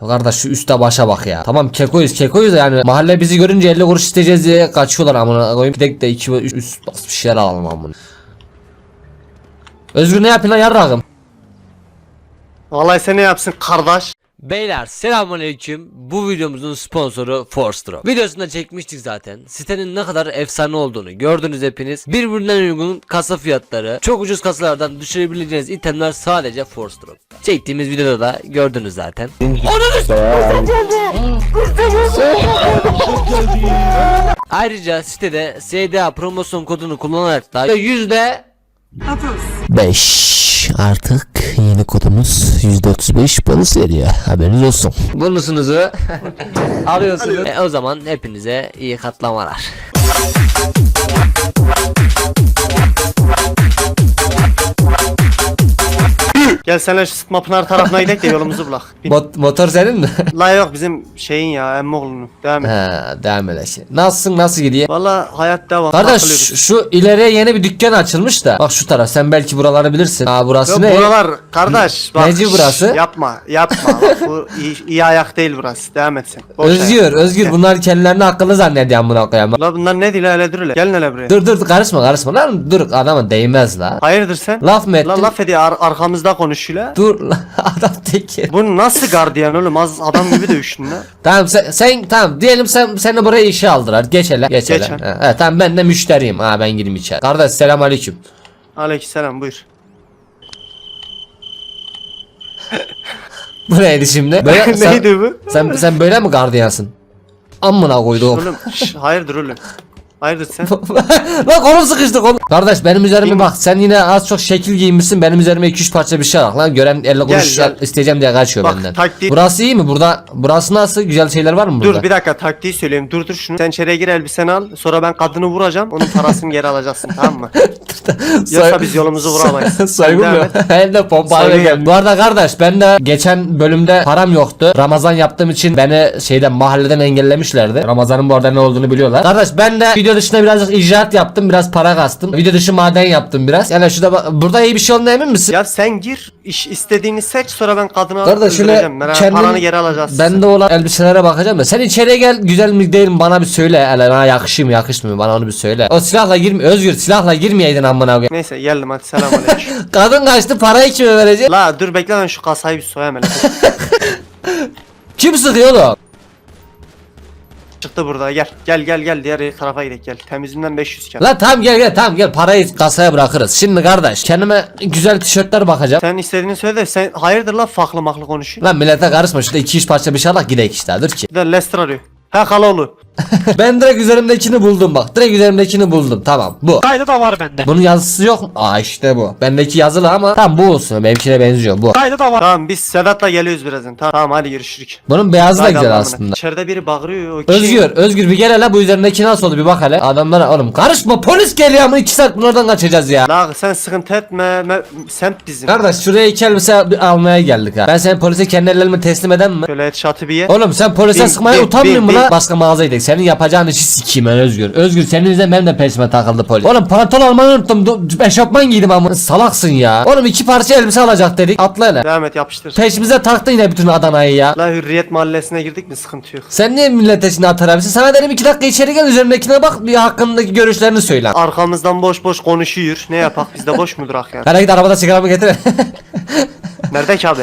Kardeş şu üste başa bak ya. Tamam kekoyuz kekoyuz yani mahalle bizi görünce 50 kuruş isteyeceğiz diye kaçıyorlar amına koyayım. Bir de de 2 üst, üst bas bir şeyler alalım amına. Özgür ne yapıyorsun lan yarrağım? Vallahi sen ne yapsın kardeş? Beyler selamünaleyküm. Bu videomuzun sponsoru Forstro. Videosunda çekmiştik zaten. Sitenin ne kadar efsane olduğunu gördünüz hepiniz. Birbirinden uygun kasa fiyatları, çok ucuz kasalardan düşürebileceğiniz itemler sadece Forstro. Çektiğimiz videoda da gördünüz zaten. Ayrıca sitede SDA promosyon kodunu kullanarak da yüzde 5 artık yeni kodumuz %35 bonus veriyor haberiniz olsun. bonusunuzu alıyorsunuz. E, o zaman hepinize iyi katlamalar. Gel senle şu Sıtma Pınar tarafına gidelim de yolumuzu bulak. Mot- motor senin mi? La yok bizim şeyin ya emmoğlunun. Devam et. ha devam edelim. şimdi. Nasılsın nasıl gidiyor? Valla hayat devam. Kardeş takılıyoruz. şu, şu ileriye yeni bir dükkan açılmış da. Bak şu taraf sen belki buraları bilirsin. Ha burası Yok, ne? buralar kardeş bak. Neci şş, burası? Yapma yapma. bak, bu iyi, iyi ayak değil burası. Devam etsin. Boş Özgür, ayak. Özgür bunlar kendilerini akıllı zannediyor amına koyayım. La bunlar ne değil hele dur hele. Gel hele buraya. Dur dur karışma karışma lan dur adama değmez la. Hayırdır sen? Laf mı ettin? La laf ediyor ar- arkamızda konuşuyor la. Dur la adam teki. Bu nasıl gardiyan oğlum az adam gibi dövüştün la. Tamam sen, sen tamam diyelim sen seni buraya işe aldılar. Geç hele. Geç hele. Geç. Ha, ha, tamam ben de müşteriyim. Ha ben gireyim içeri. Kardeş selam aleyküm. Aleykümselam buyur. Bu neydi şimdi? Böyle, sen, Neydi bu? sen, sen böyle mi gardiyansın? Amına koyduğum. Oğlum şş, hayırdır oğlum. Hayırdır sen? Lan kolum sıkıştı kolum. Kardeş benim üzerime bak sen yine az çok şekil giyinmişsin benim üzerime 2-3 parça bir şey al lan gören 50 kuruş gel. isteyeceğim diye kaçıyor Bak, benden. taktiği- Burası iyi mi? Burada burası nasıl? Güzel şeyler var mı burada? Dur bir dakika taktiği söyleyeyim. Dur dur şunu. Sen içeriye gir elbiseni al. Sonra ben kadını vuracağım. Onun parasını geri alacaksın tamam mı? Yoksa biz yolumuzu vuramayız. Sen Saygı devam mı? et. Hem de pompalı Saygı geldi. Bu arada kardeş ben de geçen bölümde param yoktu. Ramazan yaptığım için beni şeyden mahalleden engellemişlerdi. Ramazan'ın bu arada ne olduğunu biliyorlar. Kardeş ben de video dışında birazcık icraat yaptım. Biraz para kastım. Video dışı maden yaptım biraz. Yani şurada burada iyi bir şey olduğuna emin misin? Ya sen gir. iş istediğini seç sonra ben kadını Kardeş şöyle. Merak- kendin, paranı geri alacağız. bende olan elbiselere bakacağım da sen içeriye gel güzel mi değil mi bana bir söyle hele bana yakışıyor mu yakışmıyor mu bana onu bir söyle. O silahla girme Özgür silahla girmeyeydin amına koyayım. Neyse geldim hadi selamünaleyküm. Kadın kaçtı parayı kime verecek? La dur bekle ben şu kasayı bir soyayım hele. Kim sıkıyor oğlum? Çıktı burada gel. Gel gel gel diğer tarafa gidelim gel. Temizinden 500 kağıt. Lan tamam gel gel tamam gel parayı kasaya bırakırız. Şimdi kardeş kendime güzel tişörtler bakacağım. Sen istediğini söyle de sen hayırdır la faklı maklı konuşuyor. Lan millete karışma şurada 2-3 parça bir şey alak gidelim işte dur ki. Bir de Lester arıyor. Ha Kaloğlu. ben direkt üzerimdekini buldum bak. Direkt üzerimdekini buldum tamam bu. Kaydı da var bende. Bunun yazısı yok mu? Aa işte bu. Bendeki yazılı ama tam bu olsun. Benimkine benziyor bu. Kaydı da var. Tamam biz Sedat'la geliyoruz birazdan. Tamam, tamam hadi görüşürük. Bunun beyazı da güzel aslında. İçeride biri bağırıyor. O kim? Özgür, Özgür bir gel hele bu üzerindeki nasıl oldu bir bak hele. Adamlara oğlum karışma polis geliyor ama 2 saat bunlardan kaçacağız ya. La sen sıkıntı etme. Me- semt bizim. Kardeş şuraya iki elbise bir almaya geldik ha. Ben seni polise kendi ellerime teslim edem mi? Şöyle headshot'ı bir ye. Oğlum sen polise Bin, sıkmaya bin, utanmıyor bin, musun lan? Başka mağazaya gidelim. Senin yapacağın işi sikeyim ben Özgür. Özgür senin yüzünden benim de peşime takıldı polis. Oğlum pantolon almayı unuttum. Eşofman giydim ama salaksın ya. Oğlum iki parça elbise alacak dedik. Atla hele. Devam et yapıştır. Peşimize taktın yine bütün Adana'yı ya. La Hürriyet Mahallesi'ne girdik mi sıkıntı yok. Sen niye millete şimdi atar abisin? Sana dedim iki dakika içeri gel üzerimdekine bak bir hakkındaki görüşlerini söyle. Arkamızdan boş boş konuşuyor. Ne yapak biz de boş mu durak yani? Hele git arabada sigaramı getir. Nerede ki abi?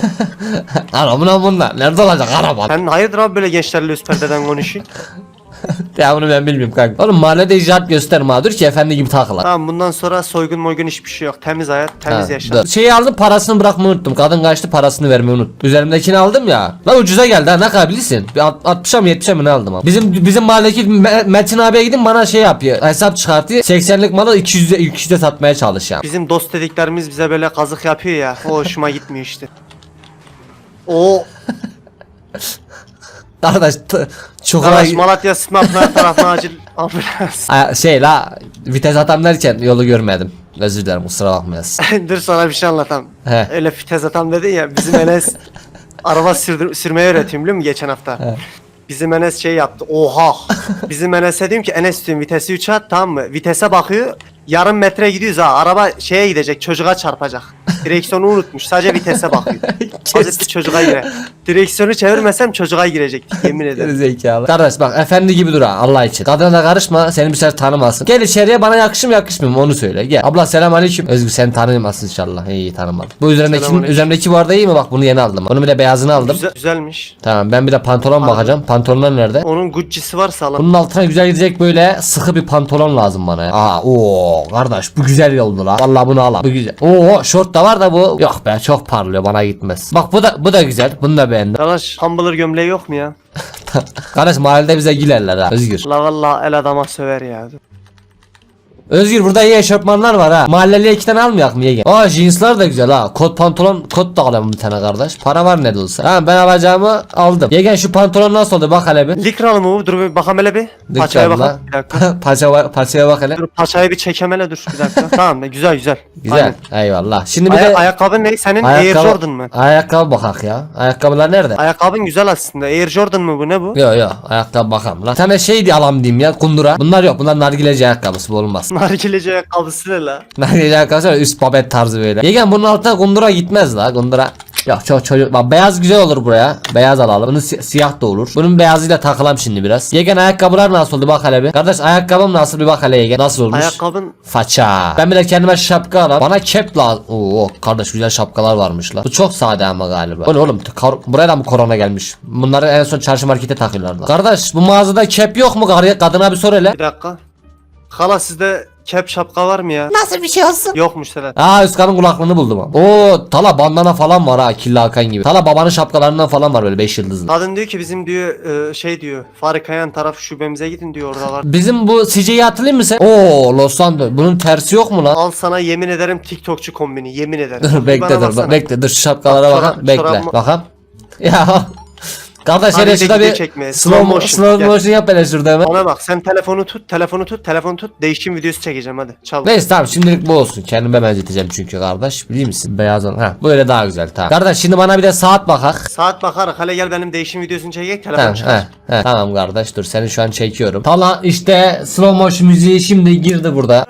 Arabın amında. Nerede olacak araba? Sen hayırdır abi böyle gençlerle üst perdeden konuşuyorsun? Ya bunu ben bilmiyorum kanka. Oğlum mahallede icraat gösterme ha. Dur ki efendi gibi takıla. tamam bundan sonra soygun moygun hiçbir şey yok. Temiz hayat, temiz yaşam. dur. Şeyi aldım parasını bırakmayı unuttum. Kadın kaçtı parasını vermeyi unuttum. Üzerimdekini aldım ya. La ucuza geldi ha ne kadar bilirsin. Bir alt- 60'a mı 70'e mi ne aldım abi. Bizim bizim mahalledeki Me- Metin abiye gidin bana şey yapıyor. Hesap çıkartıyor. 80'lik malı 200'e 200'e satmaya çalışacağım. Bizim dost dediklerimiz bize böyle kazık yapıyor ya. O hoşuma gitmiyor işte. O Kardeş t- çukura Arkadaş Malatya Sıtmapınar tarafına acil ambulans. Ay, şey la vites atam derken yolu görmedim. Özür dilerim kusura bakmayasın. Dur sana bir şey anlatam. He. Öyle fites atam dedin ya bizim Enes araba sürdür, sürmeyi öğretiyorum biliyor musun geçen hafta. Bizim Enes şey yaptı. Oha. Bizim Enes'e diyorum ki Enes diyorum vitesi 3'e at tamam mı? Vitese bakıyor. Yarım metre gidiyoruz ha. Araba şeye gidecek çocuğa çarpacak. Direksiyonu unutmuş. Sadece vitese bakıyor. Hazreti çocuğa gire. Direksiyonu çevirmesem çocuğa girecektik yemin ederim. Zekalı. Kardeş bak efendi gibi dur ha Allah için. Kadına karışma seni bir şey tanımasın. Gel içeriye bana yakışır mı yakışmıyor mu onu söyle. Gel. Abla selam aleyküm. Özgür seni tanıyamazsın inşallah. İyi tanımadım. Bu üzerindeki, Selamünaleyküm. üzerimdeki bu arada iyi mi? Bak bunu yeni aldım. Bunun bir de beyazını aldım. Güzel, güzelmiş. Tamam ben bir de pantolon bakacağım. Pantolonlar nerede? Onun Gucci'si varsa alalım. Bunun altına güzel gidecek böyle sıkı bir pantolon lazım bana ya. Aa o kardeş bu güzel oldu la. Vallahi bunu al. Bu güzel. Oo şort da var da bu. Yok be çok parlıyor bana gitmez. Bak bu da bu da güzel. Bunu da beğendim. Dalaş Humbler gömleği yok mu ya? kardeş mahallede bize gülerler ha. Özgür. La valla el adama söver ya. Özgür burada iyi eşofmanlar var ha. Mahalleliye iki tane almayak mı yenge? Aa jeanslar da güzel ha. Kot pantolon kot da alalım bir tane kardeş. Para var ne de olsa. Ha ben alacağımı aldım. Yegen şu pantolon nasıl oldu bak hele bir. Likralı mı bu? Dur bir bakalım hele bir. Paçaya bakalım. Bir dakika. Paça, paçaya bak hele. Dur paçayı bir çekemele dur bir dakika. tamam güzel güzel. Güzel. Aynen. Eyvallah. Şimdi bir Aya- de ayakkabın ne? Senin Air Jordan mı? Ayakkabı bakak ya. Ayakkabılar nerede? Ayakkabın güzel aslında. Air Jordan mı bu ne bu? Yo yo ayakkabı bakalım. La. Bir tane şey diye alalım diyeyim ya kundura. Bunlar yok. Bunlar nargileci ayakkabısı bu olmaz. Nargileci ayakkabısı ne la? nargileci ayakkabısı var üst babet tarzı böyle. Yegen bunun altına kundura gitmez la kundura. Yok çok çocuk. Bak beyaz güzel olur buraya. Beyaz alalım. Bunun si- siyah da olur. Bunun beyazıyla takılalım şimdi biraz. Yegen ayakkabılar nasıl oldu bak hele bir. Kardeş ayakkabım nasıl bir bak hele Yegen. Nasıl olmuş? Ayakkabın Faça. Ben bir de kendime şapka alayım. Bana kep lazım. Oo kardeş güzel şapkalar varmış la. Bu çok sade ama galiba. Bu ne oğlum? Buraya da mı korona gelmiş? Bunları en son çarşı markete takıyorlardı. Kardeş bu mağazada kep yok mu? Kadına bir sor hele. bir dakika. Hala sizde kep şapka var mı ya? Nasıl bir şey olsun? Yokmuş Sedat. Aa Üskan'ın kulaklığını buldum ama. Oo Tala bandana falan var ha Killa Hakan gibi. Tala babanın şapkalarından falan var böyle 5 yıldızlı. Kadın diyor ki bizim diyor e, şey diyor. Faruk Kayan taraf şubemize gidin diyor orada var. Bizim bu CJ'yi hatırlayayım mı sen? Oo Los Santos. Bunun tersi yok mu lan? Al sana yemin ederim TikTokçu kombini yemin ederim. Dur bekle bana dur baksana. bekle dur şu şapkalara Bak, bakalım çorap- bekle çorabımı- bakalım. Ya Kardeş hele şurada bir slow, slow mo- motion, slow motion yap hele şurada hemen. Bana bak sen telefonu tut, telefonu tut, telefonu tut. Değişim videosu çekeceğim hadi. Çabuk. Neyse tamam şimdilik bu olsun. Kendime benzeteceğim çünkü kardeş. Biliyor musun? Beyaz olan. Ha böyle daha güzel tamam. Kardeş şimdi bana bir de saat bakak. Saat bakarak hele gel benim değişim videosunu çekek telefon Ha, çıkar. ha, ha. Tamam kardeş dur seni şu an çekiyorum. Tala işte slow motion müziği şimdi girdi burada.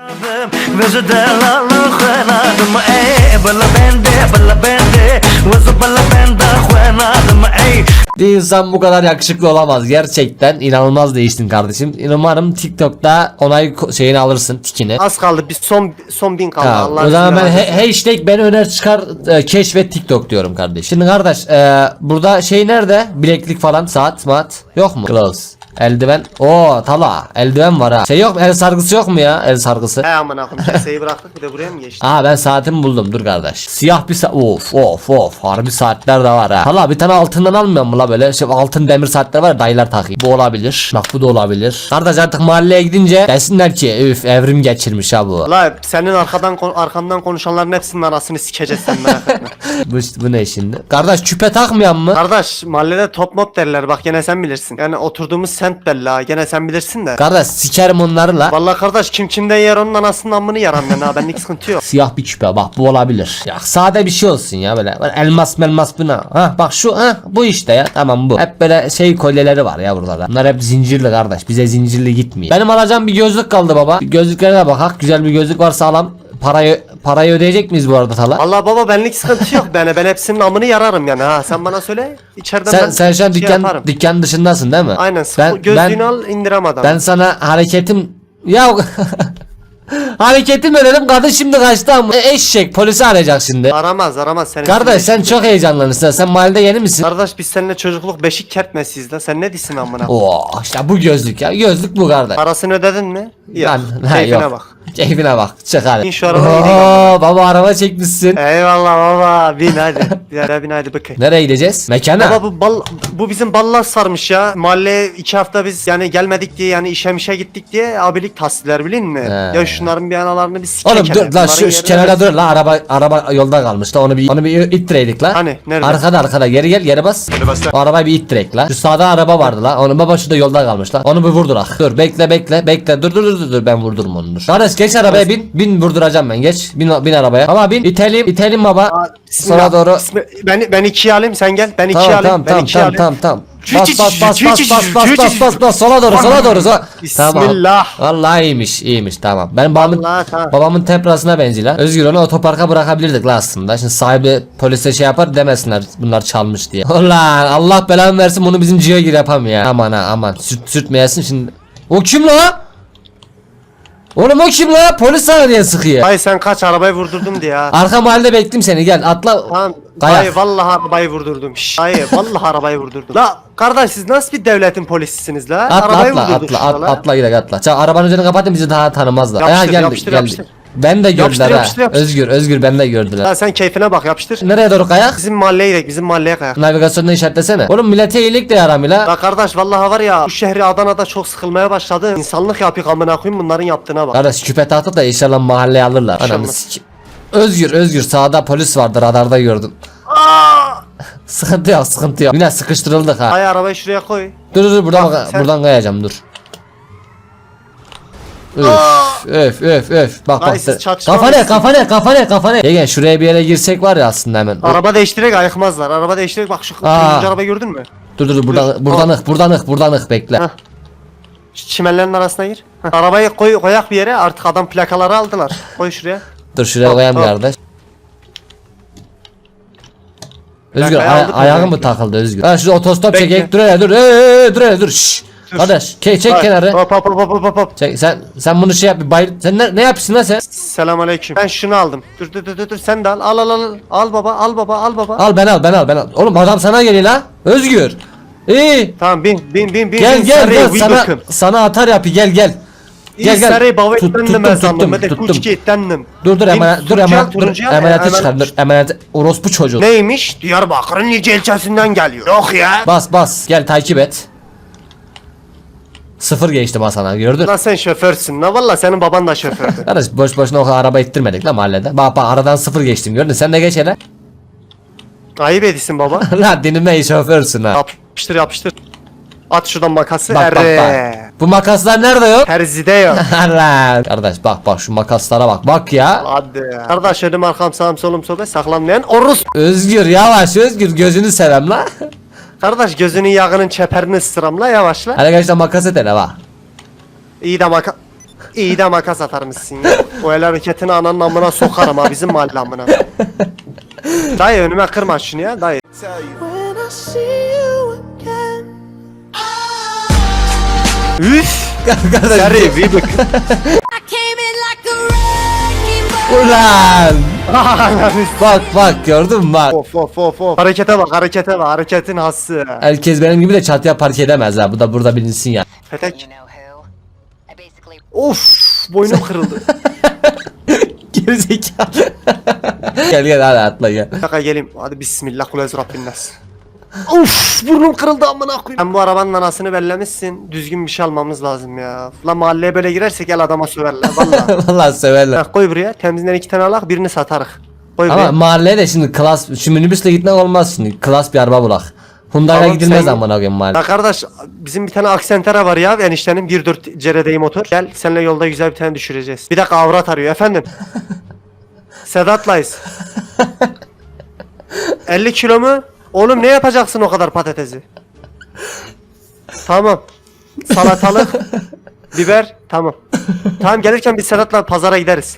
Bir insan bu kadar yakışıklı olamaz. Gerçekten inanılmaz değiştin kardeşim. Umarım TikTok'ta onay şeyini alırsın tikini. Az kaldı. Bir son son bin kaldı. Tamam. Allah'ın o zaman ben he- hashtag beni öner çıkar e, keşfet TikTok diyorum kardeş. Şimdi kardeş e, burada şey nerede? Bileklik falan saat mat yok mu? Close. Eldiven. Oo tala. Eldiven var ha. Şey yok mu? El sargısı yok mu ya? El sargısı. He aman akım keseyi bıraktık bir de buraya mı geçti? Aa ben saatimi buldum dur kardeş. Siyah bir saat. Of of of. Harbi saatler de var ha. Hala bir tane altından almıyor mu la böyle? Şey, altın demir saatler var ya dayılar takıyor. Bu olabilir. Bak bu da olabilir. Kardeş artık mahalleye gidince desinler ki üf evrim geçirmiş ha bu. La senin arkadan arkandan konuşanların hepsinin anasını sikeceğiz sen merak etme. bu, bu ne şimdi? Kardeş küpe takmayan mı? Kardeş mahallede top mop derler bak gene sen bilirsin. Yani oturduğumuz semt belli ha gene sen bilirsin de. Kardeş sikerim onları la. Vallahi kardeş kim kimden yer onun anasının amını yaram ben ha benlik sıkıntı yok. Siyah bir küpe bak bu olabilir. Ya sade bir şey olsun ya böyle. Böyle elmas melmas bu ne? Ha bak şu ha bu işte ya tamam bu. Hep böyle şey kolyeleri var ya burada da. Bunlar hep zincirli kardeş. Bize zincirli gitmiyor. Benim alacağım bir gözlük kaldı baba. Bir gözlüklere de bakak. Güzel bir gözlük varsa alam. Parayı parayı ödeyecek miyiz bu arada Tala? Allah baba benlik sıkıntı yok bana ben hepsinin amını yararım yani ha sen bana söyle içeriden Sen ben sen şu an şey dükkan yaparım. dükkan dışındasın değil mi? Aynen Ben gözlüğünü ben, al indirem adamı. ben sana hareketim ya hareketim ödedim kadın şimdi kaçtı ama E, eşek polisi arayacak şimdi. Aramaz aramaz senin. Kardeş sen çok heyecanlanırsın. Sen mahallede yeni misin? Kardeş biz seninle çocukluk beşik kertmesiyiz la sen ne diyorsun amına? Oo işte bu gözlük ya. Gözlük bu kardeş. Parasını ödedin mi? Yok. Lan, ha, Keyfine yok. bak. Keyfine bak. Çık hadi. Şu arabaya Oo, baba araba çekmişsin. Eyvallah baba bin hadi. Bir bin hadi bakayım. Nereye gideceğiz? Mekana. Baba bu bal bu bizim ballar sarmış ya. Mahalleye iki hafta biz yani gelmedik diye yani işe mişe gittik diye abilik tasdiler bilin mi? He. Ya şunların bir analarını bir sikek Oğlum dur lan şu, şu kenara dur la araba araba yolda kalmış la onu bir onu bir ittireydik la. Hani, nerede? Arkada arkada geri gel geri bas. O arabayı bir ittirek la. Şu sağda araba vardı la. Onu baba şurada yolda kalmış la. Onu bir vurdurak. Dur bekle bekle bekle dur dur dur dur, dur ben vurdurum onu dur. Kardeş geç arabaya bin. Bin vurduracağım ben geç. Bin bin arabaya. Ama bin itelim itelim baba. Aa, bismillah, Sola doğru. bismillah. Ben ben ikiye alayım sen gel. Ben ikiye Tamam alayım. tamam ben tamam ikiye tamam alayım. tamam tamam. Bas bas bas bas bas bas bas bas bas sola doğru sola doğru sola. Bismillah. Tamam. Vallahi iyiymiş iyiymiş tamam. Ben babamın tamam. babamın temprasına benziyor lan. Özgür onu otoparka bırakabilirdik la aslında. Şimdi sahibi polise şey yapar demesinler bunlar çalmış diye. Ulan Allah belanı versin bunu bizim Gio gir yapamıyor ya. Aman ha aman sürt sürtmeyesin şimdi. O kim la? Oğlum o kim la? Polis sana diye sıkıyor. Dayı sen kaç arabayı vurdurdum diye ya. Arka mahallede bekledim seni gel atla. Tamam. Kayak. Dayı vallahi arabayı vurdurdum. Şşş, Dayı vallahi arabayı vurdurdum. La kardeş siz nasıl bir devletin polisisiniz la? Atla arabayı atla atla şurada at, la. atla gidelim atla. Çabuk arabanın üzerine kapatın bizi daha tanımazlar. Yapıştır, Aya geldik yapıştır, geldik. yapıştır. Ben de Yapıştır, gördüler ha. yapıştır, yapıştır. Özgür Özgür ben de gördüler. La sen keyfine bak yapıştır. Nereye doğru kayak? Bizim mahalleye gidelim bizim mahalleye kayak. Navigasyonda işaretlesene. Oğlum millete iyilik de yaramıyor la. La kardeş vallahi var ya bu şehri Adana'da çok sıkılmaya başladı. İnsanlık yapıyor amına koyayım bunların yaptığına bak. Kardeş küpe tahta da inşallah mahalleye alırlar. Ananı İnşallah. Özgür Özgür sağda polis vardı radarda gördüm. sıkıntı yok sıkıntı yok. Yine sıkıştırıldık ha. Ay arabayı şuraya koy. Dur dur dur buradan, Bak, sen- buradan kayacağım dur. Öf öf öf öf. Bak Ay, bak. siz çatışma Kafa ne mısınız? kafa ne kafa ne kafa ne. Gel şuraya bir yere girsek var ya aslında hemen. Araba değiştirerek ayıkmazlar. Araba değiştirerek bak şu Aa. arabayı gördün mü? Dur dur dur buradan Dur, buradan ık buradan ık buradan ık bekle. Heh. Şu çimenlerin arasına gir. Heh. Arabayı koy koyak bir yere artık adam plakaları aldılar. Koy şuraya. Dur şuraya Hop, koyayım hop. kardeş. Özgür Plakayı aldık mı ayağın belki? mı takıldı Özgür? Ha şurada otostop Bekle. çekek dur hele dur ee, dur hele dur şşş. Kardeş ke- çek Bak, kenarı. Hop hop hop hop hop hop. Çek, sen sen bunu şey yap bir bayır. Sen ne, ne yapıyorsun lan sen? Selamünaleyküm. Ben şunu aldım. Dur dur dur dur, sen de al. Al al al. Al baba al baba al baba. Al ben al ben al ben al. Oğlum adam sana geliyor la. Özgür. İyi. Tamam bin bin bin bin. Gel bin, gel sarı, gel sana bakın. sana atar yapı gel gel. Gel gel. sarı baba Tut- tuttum, tuttum, tuttum. Dur dur emanet dur emanet dur emaneti hemen- çıkar dur emaneti orospu çocuğu. Neymiş? Diyarbakır'ın Nice ilçesinden geliyor. Yok ya. Bas bas gel takip et. Sıfır geçti masana gördün. Lan sen şoförsün. La valla senin baban da şofördü. Kardeş boş boşuna o kadar araba ittirmedik la mahallede. Bak bak aradan sıfır geçtim gördün sen de geç hele. Ayıp edisin baba. la dinime şoförsün ha. Yapıştır yapıştır. At şuradan makası. Bak bak bak. Bu makaslar nerede yok? Terzide yok. Kardeş bak bak şu makaslara bak bak ya. Hadi ya. Kardeş önüm arkam sağım solum sobe saklanmayan orus. Özgür yavaş Özgür gözünü sevem la. Kardeş gözünün yağının çeperini ısıramla yavaşla. Hadi gençler makas et hele bak. İyi de maka... İyi de makas atar mısın ya? O el hareketini ananın amına sokarım ha bizim mahalle amına. Dayı önüme kırma şunu ya dayı. Üf! Kardeş, Sarı bir bak. Ulan. bak bak gördün mü bak. of of of of. Harekete bak harekete bak hareketin hası. Herkes benim gibi de çatıya park edemez ha. Bu da burada bilinsin ya. Petek. Of boynum kırıldı. Gerizekalı. gel gel hadi atla gel. Şaka geleyim. Hadi bismillah kulez rabbin nas. Uf burnum kırıldı amına koyayım. Sen bu arabanın anasını bellemişsin. Düzgün bir şey almamız lazım ya. Lan mahalleye böyle girersek gel adama söverler valla. Vallahi severler. Ha, koy buraya. Temizden iki tane alak birini satarık. Koy Ama buraya. mahalleye de şimdi klas, şu minibüsle gitmek olmaz şimdi. Klas bir araba bulak. Hyundai'la Tamam, gidilmez sen- amına koyayım mahalle. Ya kardeş bizim bir tane aksentera var ya eniştenin 1.4 CRD'yi motor. Gel seninle yolda güzel bir tane düşüreceğiz. Bir dakika avrat arıyor efendim. Sedat'layız. 50 kilo mu? Oğlum ne yapacaksın o kadar patatesi? Tamam. Salatalık, biber, tamam. Tamam gelirken biz Sedat'la pazara gideriz.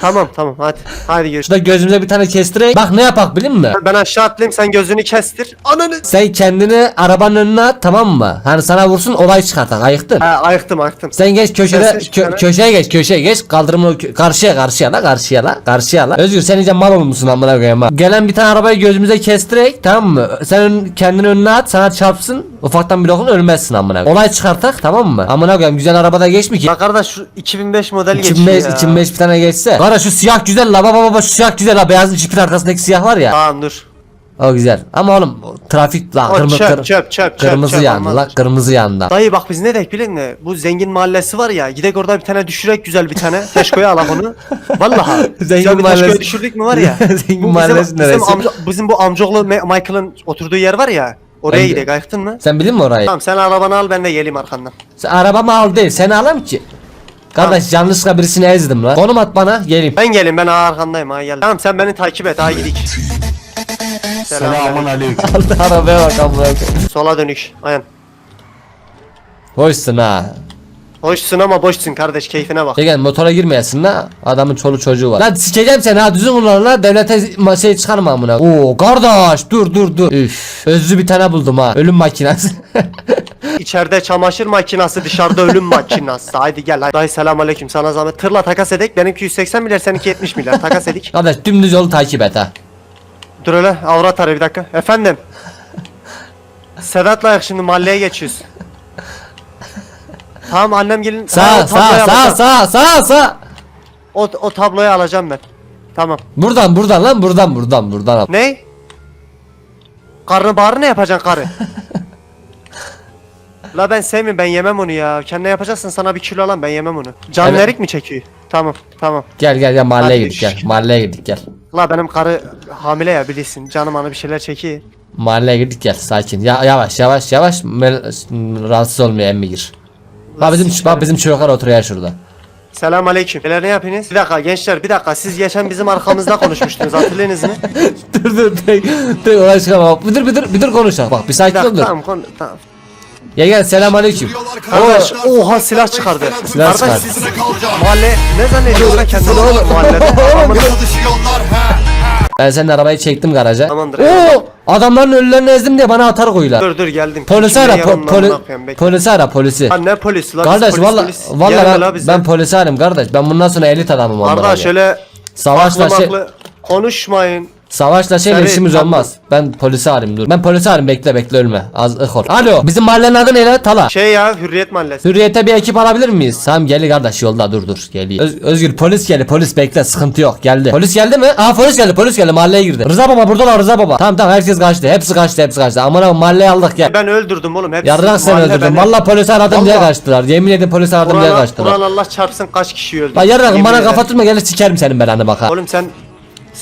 Tamam tamam hadi. Hadi görüşürüz. Şurada gözümüze bir tane kestireyim. Bak ne yapak biliyor musun? Ben aşağı atlayayım sen gözünü kestir. Ananı. Sen kendini arabanın önüne at tamam mı? Hani sana vursun olay çıkartak ayıktın. Ha ayıktım ayıktım. Sen geç köşede kö- köşeye geç köşeye geç kaldırımın kö- karşıya karşıya la karşıya la karşıya la. Özgür sen iyice mal olmuşsun amına koyayım ha. Gelen bir tane arabayı gözümüze kestirek tamam mı? Sen ön- kendini önüne at sana çarpsın ufaktan bir dokun ölmezsin amına. Olay çıkartak tamam mı? Amına koyayım güzel arabada geç mi ki? Ya kardeş şu 2005 model 2005 geçiyor ya. 2005 bir tane geçse. Kara şu siyah güzel la baba baba şu siyah güzel la beyaz jipin arkasındaki siyah var ya. Tamam dur. O güzel. Ama oğlum trafik la kırmızı çöp, çöp, çöp, kırmızı çöp, yandı la kırmızı yandı. Dayı bak biz ne dek bilin mi? Bu zengin mahallesi var ya. Gidek orada bir tane düşürek güzel bir tane. Teşkoya alak onu. Vallahi. Zengin güzel bir mahallesi- düşürdük mü var ya. Zengin bu mahallesi bizim, neresi? Bizim, amca, bizim bu amcaoğlu Michael'ın oturduğu yer var ya. Oraya Ben- gidek ayıktın mı? Sen bilin mi orayı? Tamam sen arabanı al ben de geleyim arkandan. Sen arabamı al değil seni alayım ki. Kardeş yanlışlıkla birisini ezdim la. Konum at bana geleyim. Ben geleyim ben arkandayım ha gel. Tamam sen beni takip et ha gidik. Selamun aleyküm. Arabaya bak amına. Sola dönük. Aynen. Hoşsun ha. Hoşsun ama boşsun kardeş keyfine bak. Gel motora girmeyesin la. Adamın çoluk çocuğu var. Lan sikeceğim seni ha düzgün kullan la. Devlete ma- şey çıkarma amına. Oo kardeş dur dur dur. Üf. Özlü bir tane buldum ha. Ölüm makinesi. İçeride çamaşır makinası dışarıda ölüm makinası. Haydi gel hadi. Dayı selam aleyküm sana zahmet. Tırla takas edek. Benimki 180 milyar seninki 70 milyar. Takas edik. kardeş dümdüz yolu takip et ha. Dur öyle avrat arıyor bir dakika. Efendim. Sedat'la yak şimdi mahalleye geçiyoruz. Tamam annem gelin. Ha, o Sağ tabloyu sağ sağ alacağım. sağ sağ sağ. O, o tabloyu alacağım ben. Tamam. Buradan buradan lan buradan buradan buradan. al. Ne? Karnı bağrı ne yapacaksın karı? La ben sevmiyorum ben yemem onu ya. Kendine yapacaksın sana bir kilo alan ben yemem onu. Can Evet. erik mi çekiyor? Tamam tamam. Gel gel gel mahalleye Hadi gittik gel. şş. Mahalleye gittik gel. La benim karı hamile ya bilirsin. Canım bana bir şeyler çekiyor. Mahalleye gittik gel sakin. Ya yavaş yavaş yavaş Mel- rahatsız olmuyor emmi gir. Bak bizim bak bizim çocuklar oturuyor şurada. Selam aleyküm. Neler ne yapıyorsunuz? Bir dakika gençler bir dakika. Siz geçen bizim arkamızda konuşmuştunuz hatırlıyorsunuz mu? dur dur dur dur olay çıkama. Bir dur bir dur bir dur konuşalım. Bak bir sakin ol dur. tamam konu tamam. Ya gel selam aleyküm. Kardeş oha silah çıkardı. Silah Kardeş çıkardı. siz mahalle ne zannediyorsun lan kendini oğlum mahallede? Amına- Ben senin arabayı çektim garaja. Tamamdır, Oo! Adamların ölülerini ezdim diye bana atar koyular. Dur dur geldim. Polisi ara po- poli- amına polisi ara polisi. Ha ne polis lan? Biz Kardeş polis, valla polis. valla ben, la bize. ben polisi arayayım kardeş. Ben bundan sonra elit adamım onlara. Kardeş şöyle Savaşla aklı şey maklı konuşmayın. Savaşla şeyle Seni işimiz tam- olmaz. Ben polisi arayayım dur. Ben polisi arayayım bekle bekle ölme. Az ıh ol. Alo bizim mahallenin adı ne lan? Tala. Şey ya Hürriyet Mahallesi. Hürriyete bir ekip alabilir miyiz? Tamam gel kardeş yolda dur dur geliyor. Öz- Özgür polis geldi polis bekle sıkıntı yok geldi. Polis geldi mi? Aa polis geldi polis geldi mahalleye girdi. Rıza baba buradalar Rıza baba. Tamam tamam herkes kaçtı hepsi kaçtı hepsi kaçtı. Aman aman mahalleye aldık gel. Ben öldürdüm oğlum hepsini. Yarrak sen Mahalle öldürdün. beni- Valla polisi aradım diye Vallahi. kaçtılar. Yemin ederim polisi aradım diye Kur'an kaçtılar. Kur'an Allah çarpsın kaç kişi öldü. Lan yarrak Yemin bana ederim. kafa tutma gelir sikerim senin belanı bak ha. Oğlum sen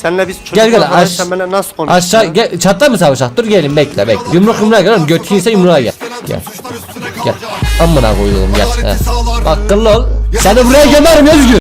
Senle biz çocuk Gel gel aş sen benimle nasıl konuştun? aşağı ya? gel çatla mı savaşak dur gelin bekle bekle. Yumruk yumruğa gel oğlum götü ise yumruğa gel. Gel. Gel. Amına koyduğum gel. He. akıllı ol. Seni buraya gömerim Özgür